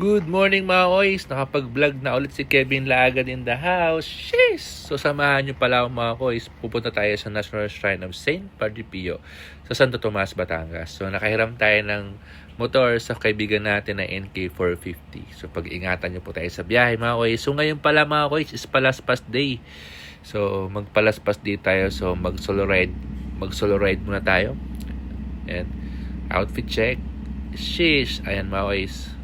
Good morning mga koys! Nakapag-vlog na ulit si Kevin Laagad in the house. Sheesh! So samahan nyo pala ako mga koys. Pupunta tayo sa National Shrine of Saint Padre Pio sa Santo Tomas, Batangas. So nakahiram tayo ng motor sa kaibigan natin na NK450. So pag-ingatan nyo po tayo sa biyahe mga koys. So ngayon pala mga koys is Palaspas Day. So magpalaspas day tayo. So mag solo ride. Mag solo ride muna tayo. And outfit check. Sheesh! Ayan mga koys.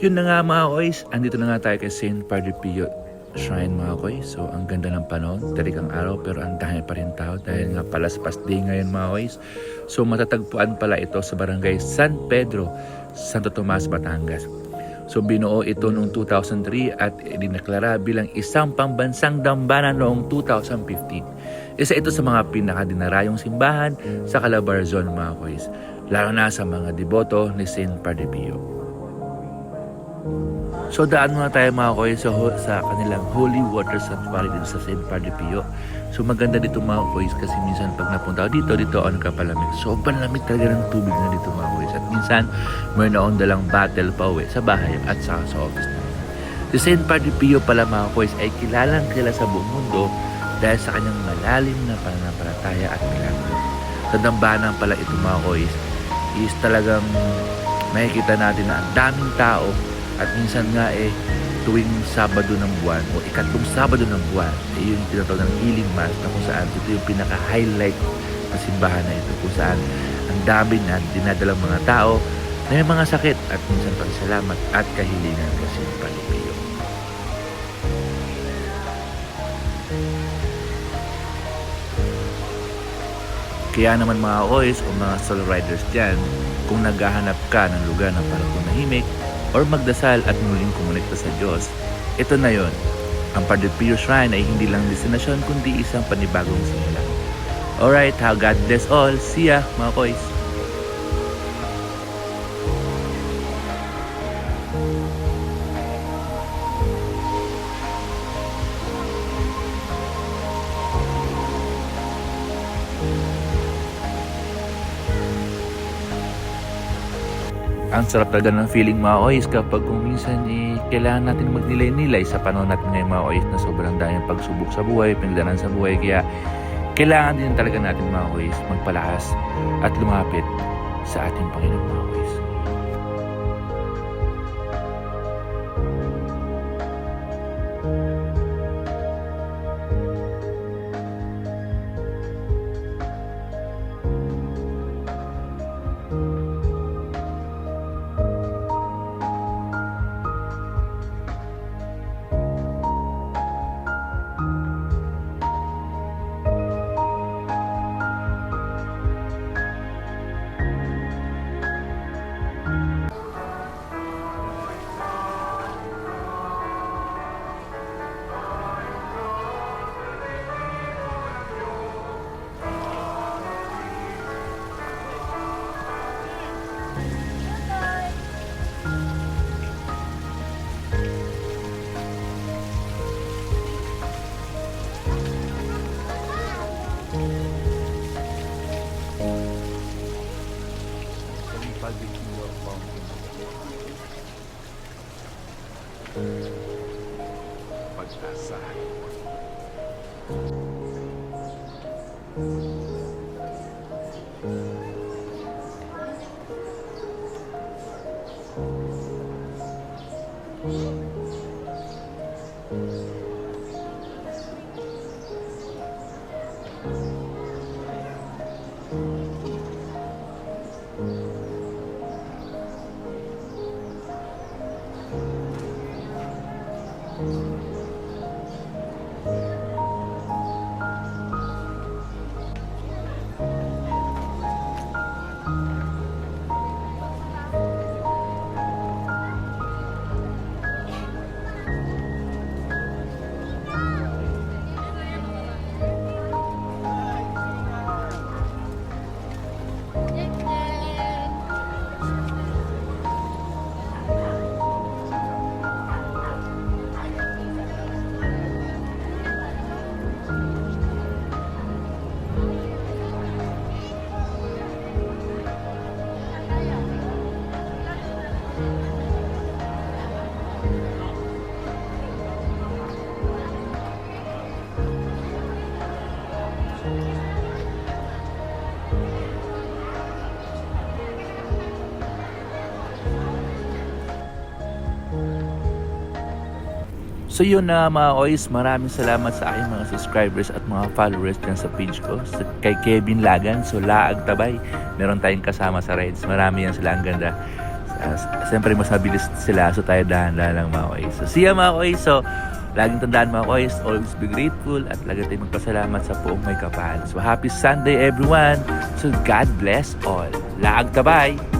Yun na nga mga koys, andito na nga tayo kay St. Padre Pio Shrine mga koys. So ang ganda ng panahon, talagang araw pero ang dami pa rin tao dahil nga palaspas day ngayon mga koys. So matatagpuan pala ito sa barangay San Pedro, Santo Tomas, Batangas. So binuo ito noong 2003 at dineklara bilang isang pambansang dambana noong 2015. Isa ito sa mga pinakadinarayong simbahan sa Calabarzon mga koys, lalo na sa mga deboto ni St. Padre Pio. So daan muna tayo mga koy sa, sa kanilang Holy Water Sanctuary dito sa St. Padre Pio. So maganda dito mga koys kasi minsan pag napunta ako dito, dito ako nakapalamig. Sobrang lamig talaga ng tubig na dito mga koys. At minsan, mayroon akong dalang battle pa uwi sa bahay at saka sa office namin. Si St. Padre Pio pala mga koys ay kilalang kilala sa buong mundo dahil sa kanyang malalim na pananampalataya at milagro. Sa dambanan pala ito mga koys is talagang makikita natin na ang daming tao at minsan nga eh, tuwing Sabado ng buwan o ikatlong Sabado ng buwan, eh, yung tinatawag ng Healing Mass na kung saan ito yung pinaka-highlight na simbahan na ito kung saan ang dami na dinadalang mga tao na may mga sakit at minsan pagsalamat at kahilingan kasi Pio. Kaya naman mga OIS o mga solo riders dyan, kung naghahanap ka ng lugar na parang tumahimik or magdasal at muling kumonekta sa Diyos, ito na yon. Ang Padre Pio Shrine ay hindi lang destinasyon kundi isang panibagong simula. Alright, how God bless all. See ya mga koys. Ang sarap talaga ng feeling mga oys kapag kung minsan eh, kailangan natin magnilay-nilay sa panahon natin ngayon mga oys na sobrang daming pagsubok sa buhay, pinagdanan sa buhay. Kaya kailangan din talaga natin mga oys magpalakas at lumapit sa ating Panginoon mga I'll be. Pode passar. So yun na mga oys, maraming salamat sa aking mga subscribers at mga followers dyan sa page ko. Sa, kay Kevin Lagan, so Laag Tabay. Meron tayong kasama sa rides. Marami yan sila, ang ganda. Uh, Siyempre mas mabilis sila, so tayo dahan-dahan lang mga oys. So see ya mga oys. So laging tandaan mga oys, always be grateful at lagi tayong magpasalamat sa poong may kapal. So happy Sunday everyone. So God bless all. Laag Tabay!